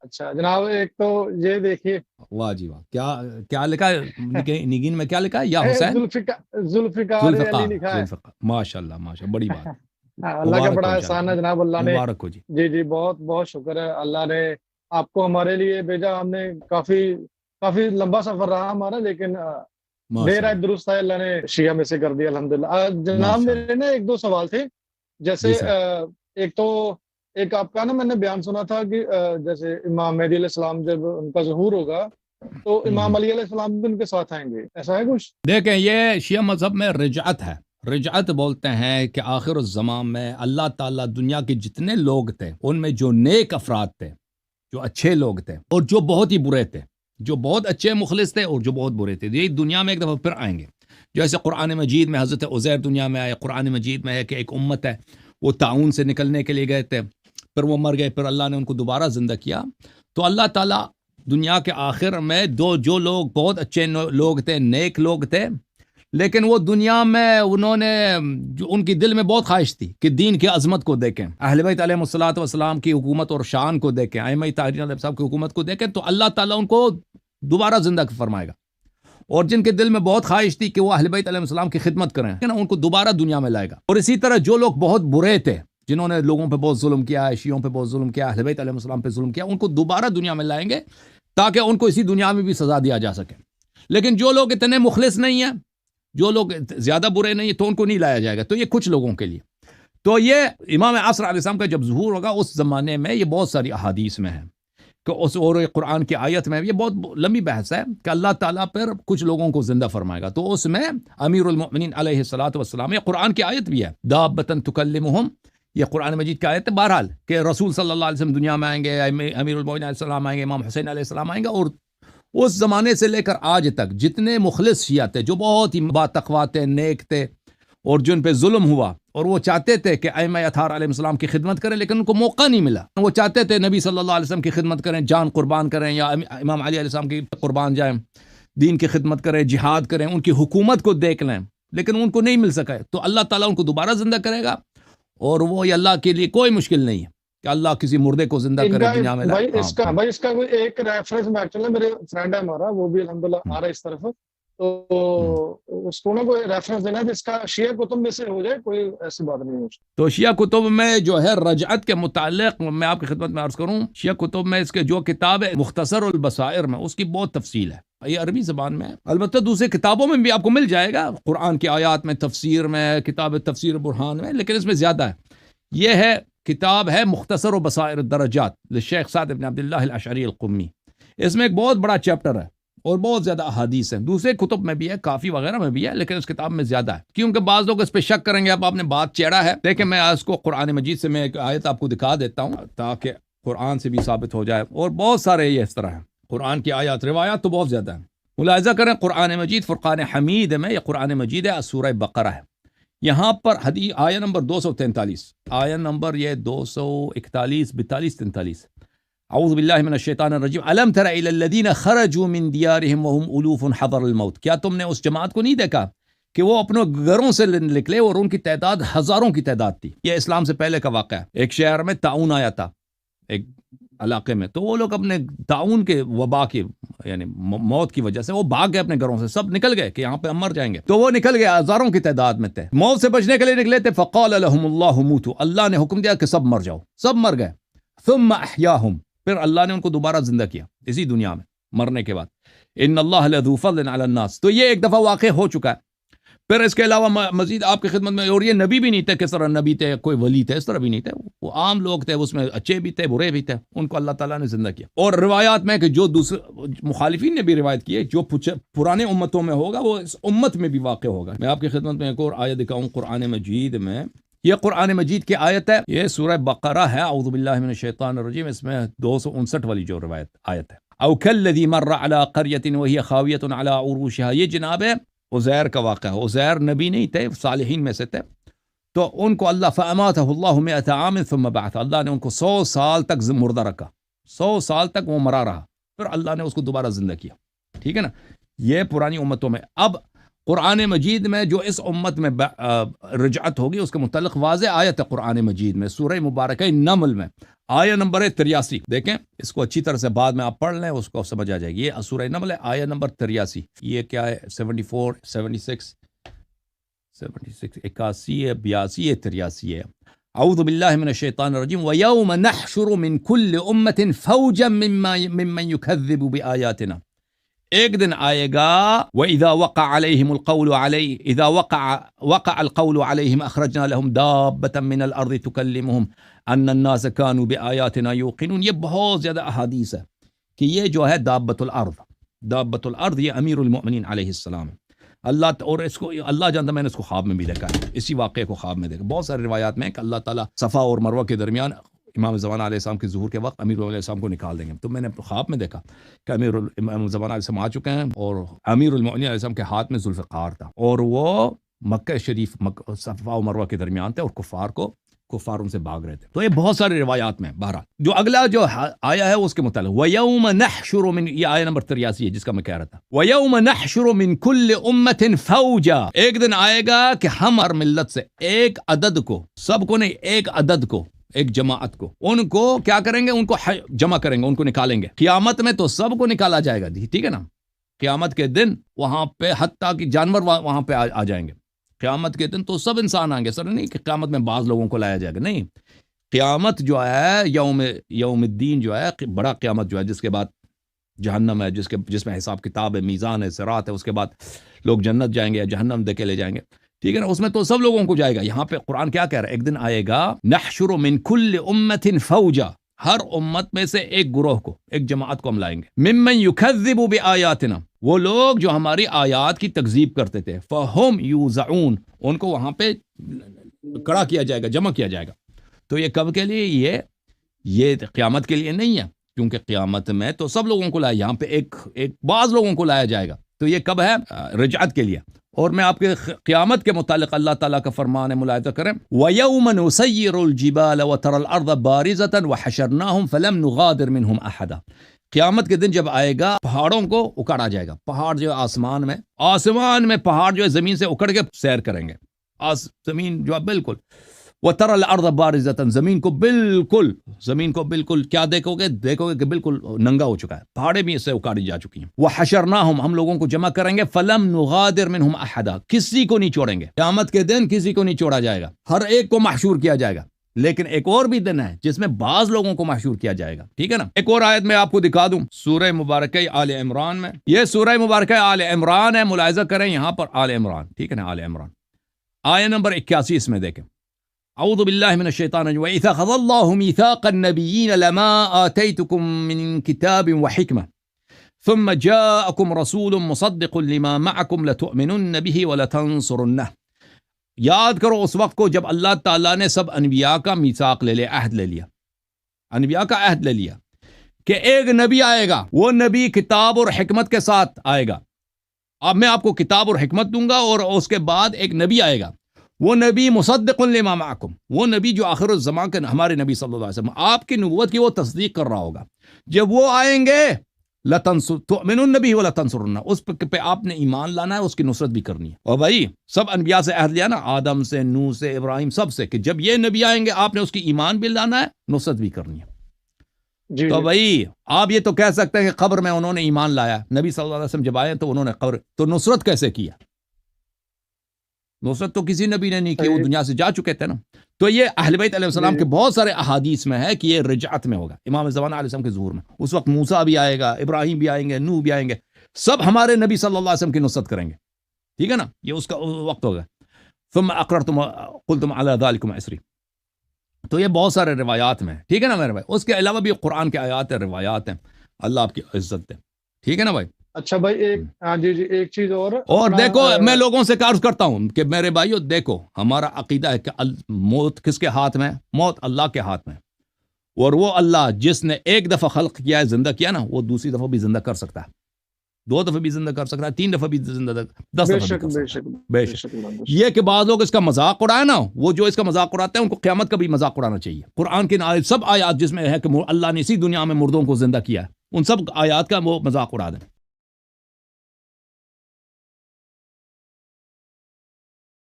اچھا جناب ایک تو یہ دیکھیے۔ واہ جی واہ کیا کیا لکھا ہے؟ نگ- نگین میں کیا لکھا ہے؟ یا حسین؟ ذوالفقار علی لکھا ہے۔ ذوالفقار ماشاء اللہ ماشاء اللہ بڑی بات۔ اللہ کا بڑا احسان ہے۔ جناب اللہ نے جی۔ جی جی بہت بہت شکر ہے۔ اللہ نے آپ کو ہمارے لیے بھیجا۔ ہم نے کافی کافی لمبا سفر رہا ہمارا لیکن اللہ درست ہے اللہ نے شیعہ میں سے کر دیا الحمدللہ۔ جناب میرے نا ایک دو سوال تھے۔ جیسے جی ایک تو ایک آپ کا نا میں نے بیان سنا تھا کہ جیسے امام مہدی علیہ السلام جب ان کا ظہور ہوگا تو۔ امام علی علیہ السلام بھی ان کے ساتھ آئیں گے ایسا ہے کچھ؟ دیکھیں یہ شیعہ مذہب میں رجعت ہے۔ رجعت بولتے ہیں کہ آخر الزمان میں اللہ تعالیٰ دنیا کے جتنے لوگ تھے ان میں جو نیک افراد تھے جو اچھے لوگ تھے اور جو بہت ہی برے تھے جو بہت اچھے مخلص تھے اور جو بہت برے تھے یہ دنیا میں ایک دفعہ پھر آئیں گے۔ جیسے قرآن مجید میں حضرت عزیر دنیا میں آئے قرآن مجید میں ہے کہ ایک امت ہے وہ تعاون سے نکلنے کے لیے گئے تھے۔ پھر وہ مر گئے، پھر اللہ نے ان کو دوبارہ زندہ کیا۔ تو اللہ تعالیٰ دنیا کے آخر میں دو، جو لوگ بہت اچھے لوگ تھے، نیک لوگ تھے، لیکن وہ دنیا میں انہوں نے جو ان کی دل میں بہت خواہش تھی کہ دین کی عظمت کو دیکھیں، اہل بیت علیہ الصلاۃ والسلام کی حکومت اور شان کو دیکھیں، ائمہ طاہرین علیہ صاحب کی حکومت کو دیکھیں، تو اللہ تعالیٰ ان کو دوبارہ زندہ فرمائے گا۔ اور جن کے دل میں بہت خواہش تھی کہ وہ اہل بیت علیہ السلام کی خدمت کریں ان کو دوبارہ دنیا میں لائے گا۔ اور اسی طرح جو لوگ بہت برے تھے جنہوں نے لوگوں پہ بہت ظلم کیا ہے شیعوں پہ بہت ظلم کیا، اہل بیت علیہ السلام پہ ظلم کیا، ان کو دوبارہ دنیا میں لائیں گے تاکہ ان کو اسی دنیا میں بھی سزا دیا جا سکے۔ لیکن جو لوگ اتنے مخلص نہیں ہیں، جو لوگ زیادہ برے نہیں ہیں، تو ان کو نہیں لایا جائے گا۔ تو یہ کچھ لوگوں کے لیے۔ تو یہ امام عصر علیہ السلام کا جب ظہور ہوگا، اس زمانے میں یہ بہت ساری احادیث میں ہے کہ اس اور قرآن کی آیت میں یہ بہت لمبی بحث ہے کہ اللہ تعالیٰ پر کچھ لوگوں کو زندہ فرمائے گا۔ تو اس میں امیر المؤمنین علیہ الصلاۃ والسلام، یہ قرآن کی آیت بھی ہے۔ دابتن تکلمہم یہ قرآن مجید کی آیت ہے۔ بہرحال کہ رسول صلی اللہ علیہ وسلم دنیا میں آئیں گے، امیر المؤمنین علیہ السلام آئیں گے، امام حسین علیہ السلام آئیں گے اور اس زمانے سے لے کر آج تک جتنے مخلص شیعہ تھے، جو بہت ہی باتقوا تھے، نیک تھے اور جن پہ ظلم ہوا اور وہ چاہتے تھے کہ ائمہ اطہار علیہ السلام کی خدمت کریں، لیکن ان کو موقع نہیں ملا۔ وہ چاہتے تھے نبی صلی اللہ علیہ وسلم کی خدمت کریں، جان قربان کریں یا امام علی علیہ السلام کی قربان جائیں، دین کی خدمت کریں، جہاد کریں، ان کی حکومت کو دیکھ لیں، لیکن ان کو نہیں مل سکا۔ ہے تو اللہ تعالیٰ ان کو دوبارہ زندہ کرے گا۔ اور وہ یہ اللہ کے لیے کوئی مشکل نہیں ہے کہ اللہ کسی مردے کو زندہ کرے دنیا میں بھائی لائے اس کا بھائی۔ اس کا کوئی ایک ریفرنس میں ایکچولی میرے فرینڈ ہے ہمارا وہ بھی الحمدللہ آ رہا ہے اس طرف۔ تو اس کو نا کوئی ریفرنس دینا ہے جس کا شیعہ کتب میں سے ہو جائے کوئی ایسی بات نہیں ہے تو شیعہ کتب میں جو ہے رجعت کے متعلق میں آپ کی خدمت میں عرض کروں شیعہ کتب میں اس کے جو کتاب ہے مختصر البصائر میں اس کی بہت تفصیل ہے۔ یہ عربی زبان میں ہے۔ البتہ دوسری کتابوں میں بھی آپ کو مل جائے گا۔ قرآن کی آیات میں تفسیر میں کتاب تفسیر برہان میں لیکن اس میں زیادہ ہے۔ یہ ہے کتاب ہے مختصر و بصائر الدرجات لشیخ سعد بن عبداللہ الاشعری القمی۔ اس میں ایک بہت بڑا چیپٹر ہے۔ اور بہت زیادہ احادیث ہیں۔ دوسرے کتب میں بھی ہے، کافی وغیرہ میں بھی ہے، لیکن اس کتاب میں زیادہ ہے۔ کیونکہ بعض لوگ اس پہ شک کریں گے، اب آپ نے بات چیڑا ہے۔ لیکن میں اس کو قرآن مجید سے میں ایک آیت آپ کو دکھا دیتا ہوں تاکہ قرآن سے بھی ثابت ہو جائے۔ اور بہت سارے یہ اس طرح ہیں۔ قرآن کی آیات، روایات تو بہت زیادہ ہیں۔ ملاحظہ کریں، قرآن مجید فرقان حمید میں یہ قرآن مجید ہے، سورہ بقرہ ہے۔ یہاں پر حدیث آیا نمبر دو سو تینتالیس۔ آیا نمبر یہ دو سو اکتالیس بتالیس تینتالیس۔ اعوذ باللہ من الشیطان الرجیم۔ علم تر الذین خرجوا من دیارہم وهم الوف حضر الموت؟ کیا تم نے اس جماعت کو نہیں دیکھا کہ وہ اپنے گھروں سے نکلے اور ان کی تعداد ہزاروں کی تعداد تھی؟ یہ اسلام سے پہلے کا واقعہ ہے۔ ایک شہر میں تعاون آیا تھا، ایک علاقے میں۔ تو وہ لوگ اپنے تعاون کے وبا کی یعنی موت کی وجہ سے وہ بھاگ گئے اپنے گھروں سے۔ سب نکل گئے کہ یہاں پہ ہم مر جائیں گے۔ تو وہ نکل گئے، ہزاروں کی تعداد میں تھے۔ موت سے بچنے کے لیے نکلے تھے، فقال لهم اللہ اللہ نے حکم دیا کہ سب مر جاؤ۔ سب مر گئے۔ ثم احیاهم۔ پھر اللہ نے ان کو دوبارہ زندہ کیا اسی دنیا میں، مرنے کے بعد۔ ان اللہ فضل علی الناس۔ تو یہ ایک دفعہ واقع ہو چکا ہے۔ پھر اس کے علاوہ مزید آپ کی خدمت میں، اور یہ نبی بھی نہیں تھے، کس طرح نبی تھے، کوئی ولی تھے، اس طرح بھی نہیں تھے۔ وہ عام لوگ تھے، اس میں اچھے بھی تھے، برے بھی تھے۔ ان کو اللہ تعالیٰ نے زندہ کیا۔ اور روایات میں کہ جو دوسرے مخالفین نے بھی روایت کی ہے، جو پرانے امتوں میں ہوگا، وہ اس امت میں بھی واقع ہوگا۔ میں آپ کی خدمت میں ایک اور آیت دکھاؤں، قرآن مجید میں۔ یہ قرآن مجید کی آیت ہے۔ یہ سورہ بقرہ ہے۔ اعوذ باللہ من الشیطان الرجیم۔ اس میں دو سو انسٹھ والی جو روایت آیت ہے۔ او مر علی قریۃ وهي خاویۃ علی عروشها۔ یہ جناب ہے عزیر کا واقعہ ہے۔ عزیر نبی نہیں تھے، صالحین میں سے تھے۔ تو ان کو اللہ فاماتہ اللہ مئت عام ثم بعث۔ اللہ نے ان کو سو سال تک مردہ رکھا۔ سو سال تک وہ مرا رہا۔ پھر اللہ نے اس کو دوبارہ زندہ کیا۔ ٹھیک ہے نا؟ یہ پرانی امتوں میں۔ اب قرآن مجید میں جو اس امت میں رجعت ہوگی، اس کے متعلق واضح آیت ہے قرآن مجید میں، سورہ مبارکہ نمل میں۔ آیا نمبر ہے تریاسی، دیکھیں، اس کو اچھی طرح سے بعد میں آپ پڑھ لیں، اس کو سمجھ آ جائے گی۔ یہ سورہ نمل ہے آیا نمبر تریاسی۔ یہ کیا ہے؟ Seventy four, seventy six seventy six, اکاسی ہے، بیاسی ہے، تریاسی ہے۔ اعوذ باللہ من الشیطان الرجیم۔ ویوم نحشر من کل امت فوجا مما، ممن یکذب ایک دن آئے گا، وَإِذَا وَقَعَ عَلَيْهِمُ الْقَوْلُ عَلَيْهِ، إِذَا وَقَعَ وَقَعَ الْقَوْلُ عَلَيْهِمْ، أَخْرَجْنَا لَهُمْ دَابَّةً مِّنَ الْأَرْضِ تُكَلِّمُهُمْ أَنَّ النَّاسَ كَانُوا بِآيَاتِنَا يُوقِنُونَ۔ یہ بہت زیادہ احادیث ہے کہ یہ جو ہے دابت الارض دابت الارض یہ امیر المؤمنین علیہ السلام۔ اللہ اور اس کو اللہ جانتا میں نے اس کو خواب میں بھی دیکھا ہے، اسی واقعے کو خواب میں دیکھا۔ بہت سارے روایات میں کہ اللہ تعالیٰ صفا اور مروہ کے درمیان امام زمان علیہ السلام کے ظہور کے وقت امیر علیہ السلام کو نکال دیں گے۔ تو میں نے خواب میں دیکھا کہ امیر امام زمان علیہ السلام آ چکے ہیں اور امیر المؤمنین علیہ السلام کے ہاتھ میں ذوالفقار تھا اور وہ مکہ شریف مک صفا و مروہ کے درمیان تھے اور کفار کو، کفار ان سے بھاگ رہے تھے۔ تو یہ بہت سارے روایات میں بہرحال۔ جو اگلا جو آیا ہے اس کے متعلق۔ وَيَوْمَ نَحْشُرُ مِن یہ آیا نمبر 83 ہے جس کا میں کہہ رہا تھا۔ وَيَوْمَ نَحْشُرُ مِن كُلِّ أُمَّةٍ فَوْجًا۔ ایک دن آئے گا کہ ہم ہر ملت سے ایک عدد کو، سب کو نہیں، ایک عدد کو ایک جماعت کو۔ ان کو کیا کریں گے؟ ان کو جمع کریں گے، ان کو نکالیں گے۔ قیامت میں تو سب کو نکالا جائے گا، ٹھیک ہے نا؟ قیامت کے دن وہاں پہ حتیٰ کہ جانور وہاں پہ آ آ جائیں گے۔ قیامت کے دن تو سب انسان آئیں گے۔ سر نہیں کہ قیامت میں بعض لوگوں کو لایا جائے گا، نہیں۔ قیامت جو ہے، یوم یوم الدین جو ہے، بڑا قیامت جو ہے، جس کے بعد جہنم ہے، جس کے جس میں حساب کتاب ہے، میزان ہے، سرات ہے، اس کے بعد لوگ جنت جائیں گے یا جہنم دے کے لے جائیں گے۔ ٹھیک ہے نا؟ اس میں تو سب لوگوں کو جائے گا۔ یہاں پہ قرآن کیا کہہ رہا ہے؟ ایک دن آئے گا، نحشر من کل امت فوجا، ہر امت میں سے ایک گروہ کو، ایک جماعت کو ہم لائیں گے۔ ممن یکذب بآیاتنا، وہ لوگ جو ہماری آیات کی تکذیب کرتے تھے۔ فہم یوزعون، ان کو وہاں پہ کڑا کیا جائے گا، جمع کیا جائے گا۔ تو یہ کب کے لیے؟ یہ یہ قیامت کے لیے نہیں ہے۔ کیونکہ قیامت میں تو سب لوگوں کو لایا، یہاں پہ ایک ایک بعض لوگوں کو لایا جائے گا۔ تو یہ کب ہے؟ رجعت کے لیے۔ اور میں آپ کے قیامت کے متعلق اللہ تعالیٰ کا فرمان ملاحظہ کریں. وَيَوْمَ نُسَيِّرُ الْجِبَالَ وَتَرَ الْأَرْضَ بَارِزَةً وَحَشَرْنَاهُمْ فَلَمْ نُغَادِرْ مِنْهُمْ أَحَدًا. قیامت کے دن جب آئے گا، پہاڑوں کو اکاڑا جائے گا. پہاڑ جو ہے آسمان میں آسمان میں پہاڑ جو ہے زمین سے اکڑ کے سیر کریں گے. آس، زمین جو ہے بالکل وہ تر الارض بارزتاً زمین کو بالکل، زمین کو بالکل کیا دیکھو گے؟ دیکھو گے کہ بالکل ننگا ہو چکا ہے۔ پہاڑیں بھی اس سے اکاڑی جا چکی ہیں۔ وہ حشرنا ہم ہم لوگوں کو جمع کریں گے۔ فلم نغادر منہم احدا۔ کسی کو نہیں چھوڑیں گے۔ قیامت کے دن کسی کو نہیں چھوڑا جائے گا۔ ہر ایک کو محشور کیا جائے گا۔ لیکن ایک اور بھی دن ہے جس میں بعض لوگوں کو محشور کیا جائے گا۔ ٹھیک ہے نا؟ ایک اور آیت میں آپ کو دکھا دوں۔ سورہ مبارکہ آل عمران میں۔ یہ سورہ مبارکہ آل عمران ہے، ملاحظہ کریں یہاں پر آل عمران۔ ٹھیک ہے نا؟ آل عمران۔ آیہ نمبر اکیاسی اس میں دیکھیں۔ اعوذ باللہ من الشیطان الرجیم. وَإِذَا خَذَ اللَّهُ مِيثَاقَ النَّبِيِّينَ لَمَا آتَيْتُكُم مِّن كِتَابٍ وَحِكْمَةٍ ثُمَّ جَاءَكُمْ رَسُولٌ مُصَدِّقٌ لِّمَا مَعَكُمْ لَتُؤْمِنُنَّ بِهِ وَلَتَنصُرُنَّهُ. یاد کرو اس وقت کو جب اللہ تعالیٰ نے سب انبیاء کا میثاق لے لیا، عہد لے لیا۔ انبیاء کا عہد لے لیا کہ ایک نبی آئے گا، وہ نبی کتاب اور حکمت کے ساتھ آئے گا۔ اب میں آپ کو کتاب اور حکمت دوں گا اور اس کے بعد ایک نبی آئے گا۔ وہ نبی مصدق لما معکم وہ نبی جو آخر الزمان کے ہمارے نبی صلی اللہ علیہ وسلم آپ کی نبوت کی وہ تصدیق کر رہا ہوگا۔ جب وہ آئیں گے لتنصر تؤمن النبی و لتنصرن اس پہ پہ آپ نے ایمان لانا ہے اس کی نصرت بھی کرنی ہے۔ اور بھائی سب انبیاء سے عہد لیا نا آدم سے نو سے ابراہیم سب سے کہ جب یہ نبی آئیں گے آپ نے اس کی ایمان بھی لانا ہے نصرت بھی کرنی ہے۔ جی تو جی۔ بھائی آپ یہ تو کہہ سکتے ہیں کہ قبر میں انہوں نے ایمان لایا نبی صلی اللہ علیہ وسلم جب آئے تو انہوں نے قبر تو نصرت کیسے کیا؟ نصرت تو کسی نبی نے نہیں کی وہ۔ دنیا سے جا چکے تھے نا۔ تو یہ اہل بیت علیہ السلام جی۔ کے بہت سارے احادیث میں ہے کہ یہ رجعت میں ہوگا۔ امام زمان علیہ السلام کے ظہور میں۔ اس وقت موسا بھی آئے گا ابراہیم بھی آئیں گے نو بھی آئیں گے۔ سب ہمارے نبی صلی اللہ علیہ وسلم کی نصرت کریں گے۔ ٹھیک ہے نا؟ یہ اس کا وقت ہوگا۔ ثم اقررتم قلتم علی ذالکم اسری تو یہ بہت سارے روایات میں ٹھیک ہے نا میرے بھائی؟ اس کے علاوہ بھی قرآن کے آیات ہیں روایات ہیں۔ اللہ آپ کی عزت دے۔ ٹھیک ہے نا بھائی؟ اچھا بھائی ایک ہاں جی جی ایک چیز اور۔ اور دیکھو میں لوگوں سے عرض کرتا ہوں کہ میرے بھائیو دیکھو ہمارا عقیدہ ہے کہ موت کس کے ہاتھ میں؟ موت اللہ کے ہاتھ میں۔ اور وہ اللہ جس نے ایک دفعہ خلق کیا ہے زندہ کیا نا وہ دوسری دفعہ بھی زندہ کر سکتا ہے۔ دو دفعہ بھی زندہ کر سکتا ہے تین دفعہ بھی زندہ دس دفعہ بے سکتا ہے۔ شک بے بے شک شک۔ اللہ، بے شک۔ یہ کہ بعض لوگ اس کا مذاق اڑائے نا وہ جو اس کا مذاق اڑاتے ہیں ان کو قیامت کا بھی مذاق اڑانا چاہیے۔ قرآن کے سب آیات جس میں ہے کہ اللہ نے اسی دنیا میں مردوں کو زندہ کیا ہے ان سب آیات کا وہ مذاق اڑا دیں۔